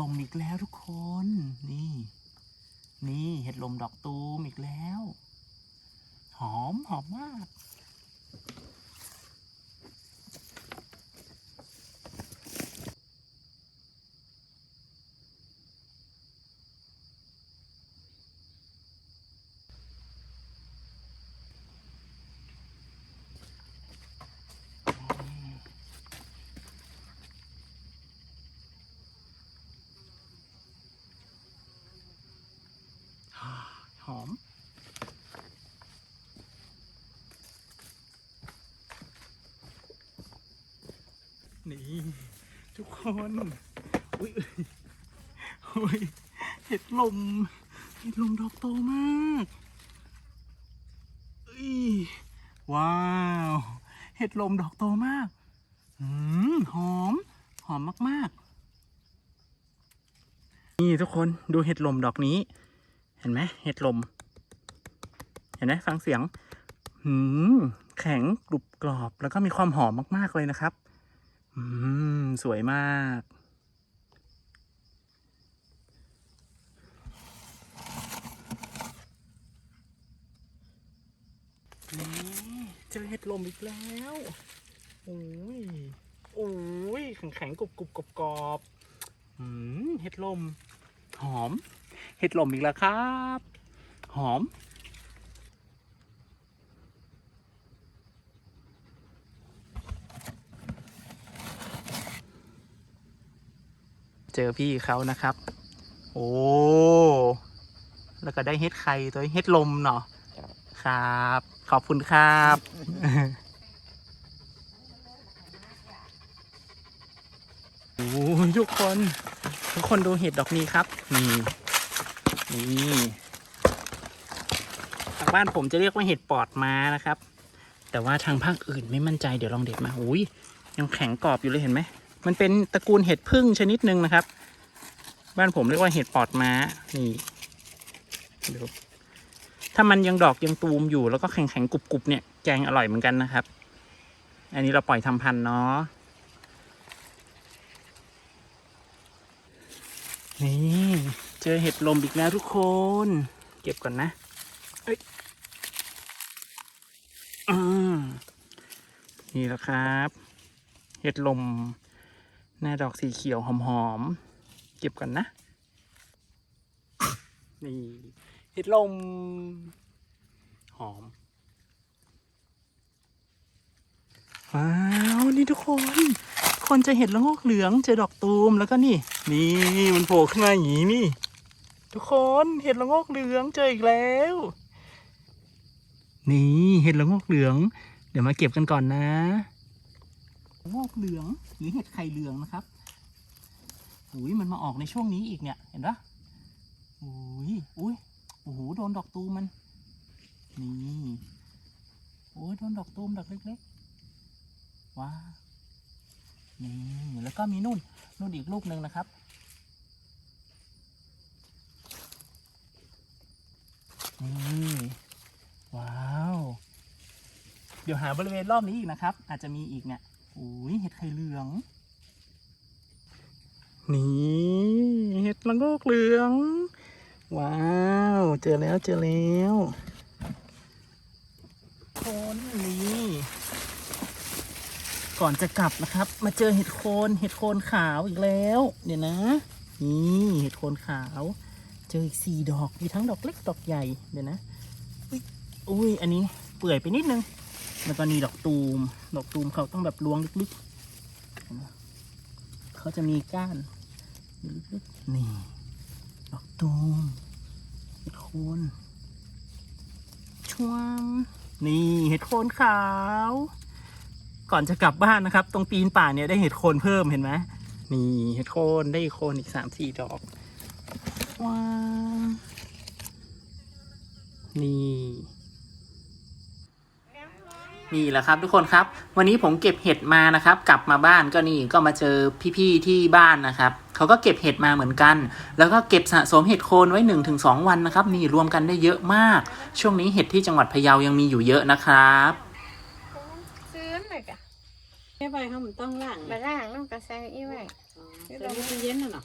ลมอีกแล้วทุกคน นี่ นี่เห็ดลมดอกตูมอีกแล้ว หอมหอมมาก หอม นี่ ทุกคนอุ้ยอุ้ยเห็ดลม เห็ดลมดอกโตมากอุ้ยว้าว เห็ดลมดอกโตมากอืมหอม หอมมากๆ นี่ทุกคนดูเห็ดลมดอกนี้ เห็นไหมเห็ดลม เห็นไหมฟังเสียงหืมแข็งกรุบกรอบแล้วก็มีความหอมมาก ๆ เลยนะครับ อืม สวยมากนี่เจอเห็ดลมอีกแล้ว โอ้ย โอ้ย แข็งแข็งๆกรุบกรุบกรอบกรอบๆอืม เห็ดลม หอม เห็ดลมอีกแล้วครับ หอม เจอพี่เขานะครับ โอ้แล้วก็ได้เฮ็ดไข่ตัวเฮ็ดลมเนาะครับ ขอบคุณครับ โอ้ยทุกคน ทุกคนดูเห็ดดอกนี้ครับนี่นี่ทางบ้านผมจะเรียกว่าเห็ดปอดม้านะครับ แต่ว่าทางภาคอื่นไม่มั่นใจเดี๋ยวลองเด็ดมาอุ้ยยังแข็งกรอบอยู่เลยเห็นไหม มันเป็นตระกูลเห็ดพึ่งชนิดหนึ่งนะครับ บ้านผมเรียกว่าเห็ดปอดม้า นี่ดูถ้ามันยังดอกยังตูมอยู่แล้วก็แข็งแข็งๆกรุบกรุบๆเนี่ยแกงอร่อยเหมือนกันนะครับ อันนี้เราปล่อยทำพันธุ์เนาะนี่เจอเห็ดลมอีกแล้วทุกคน เก็บก่อนนะเอ้ยอืมนี่แหละครับ เห็ดลม หน้าดอกสีเขียวหอมๆ เก็บก่อนนะ นี่เห็ดลม หอม ว้าว นี่ทุกคน คนจะเห็ดละโงกเหลือง เจอดอกตูมแล้วก็นี่ นี่มันโผล่ขึ้นมาอย่างนี้นี่ ทุกคนเห็ดละโงกเหลืองเจออีกแล้ว นี่เห็ดละโงกเหลือง เดี๋ยวมาเก็บกันก่อนนะ ละโงกเหลืองหรือเห็ดไข่เหลืองนะครับอุ้ยมันมาออกในช่วงนี้อีกเนี่ยเห็นปะอุ้ยอุ้ยโอ้โหโดนดอกตูมมัน นี่โอ้ยโดนดอกตูมดอกเล็กๆว้านี่แล้วก็มีนู่นนู่นอีกลูกหนึ่งนะครับนี่ว้าว เดี๋ยวหาบริเวณรอบนี้อีกนะครับ อาจจะมีอีกเนี่ย อุ้ยเห็ดไข่เหลือง นี่เห็ดละโงกเหลือง ว้าว เจอแล้วเจอแล้วคนนี่ก่อนจะกลับนะครับ มาเจอเห็ดโคนเห็ดโคนขาวอีกแล้ว เดี๋ยวนะ นี่เห็ดโคนขาว เจออีกสี่ดอกมีทั้งดอกเล็กดอกใหญ่เดี๋ยวนะอุ๊ยอุ้ยอันนี้เปื่อยไปนิดนึง แล้วก็นี่ดอกตูม ดอกตูมเขาต้องแบบล้วงลึกๆเห็นไหมเขาจะมีก้านอยู่ลึกๆ นี่ ดอกตูมเห็ดโคนชวมนี่เห็ดโคนขาว ก่อนจะกลับบ้านนะครับ ตรงตีนป่าเนี่ยได้เห็ดโคนเพิ่มเห็นไหมนี่เห็ดโคนได้โคนอีกสามสี่ดอกว้าวนี่ นี่แหละครับทุกคนครับ วันนี้ผมเก็บเห็ดมานะครับ กลับมาบ้านก็นี่ก็มาเจอพี่ๆที่บ้านนะครับเขาก็เก็บเห็ดมาเหมือนกัน แล้วก็เก็บสะสมเห็ดโคนไว้1นถึงสวันนะครับ นี่รวมกันได้เยอะมาก ช่วงนี้เห็ดที่จังหวัดพะเยายังมีอยู่เยอะนะครับซื้อหน่อยกะแค่ใบเขามันต้องล่างมาล่างน้ำกระแซอีไว้เดี๋ยวมันจะเย็นน่ะเนาะ